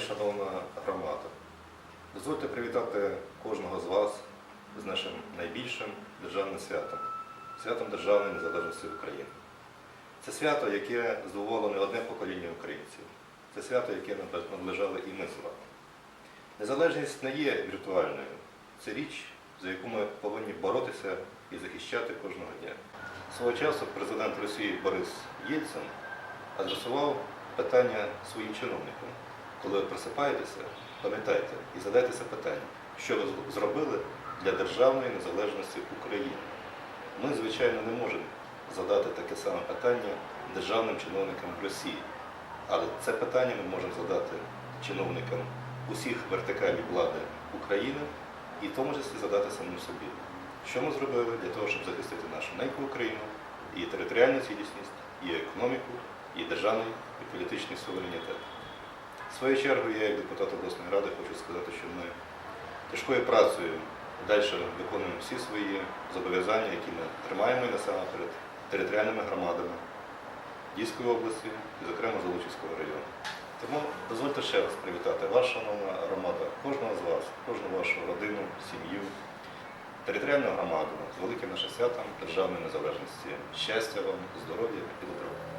шановна громада, дозвольте привітати кожного з вас з нашим найбільшим державним святом святом Державної незалежності України. Це свято, яке здивувало не одне покоління українців. Це свято, яке наближали і ми з вами. Незалежність не є віртуальною. Це річ, за яку ми повинні боротися і захищати кожного дня. Свого часу президент Росії Борис Єльцин адресував питання своїм чиновникам. Коли ви просипаєтеся, пам'ятайте і задайтеся питання, що ви зробили для державної незалежності України. Ми, звичайно, не можемо задати таке саме питання державним чиновникам Росії. Але це питання ми можемо задати чиновникам усіх вертикалів влади України і в тому числі задати самим собі. Що ми зробили для того, щоб захистити нашу неньку Україну, її територіальну цілісність, її економіку, її державний і політичний суверенітет. В свою чергу, я як депутат обласної ради хочу сказати, що ми тяжкою працею далі виконуємо всі свої зобов'язання, які ми тримаємо і насамперед територіальними громадами Дійської області і, зокрема, Золочівського району. Тому дозвольте ще раз привітати вас, шановна громада, кожного з вас, кожну вашу родину, сім'ю, територіальну громаду з великим нашим святом державної незалежності. Щастя вам, здоров'я і добробуту.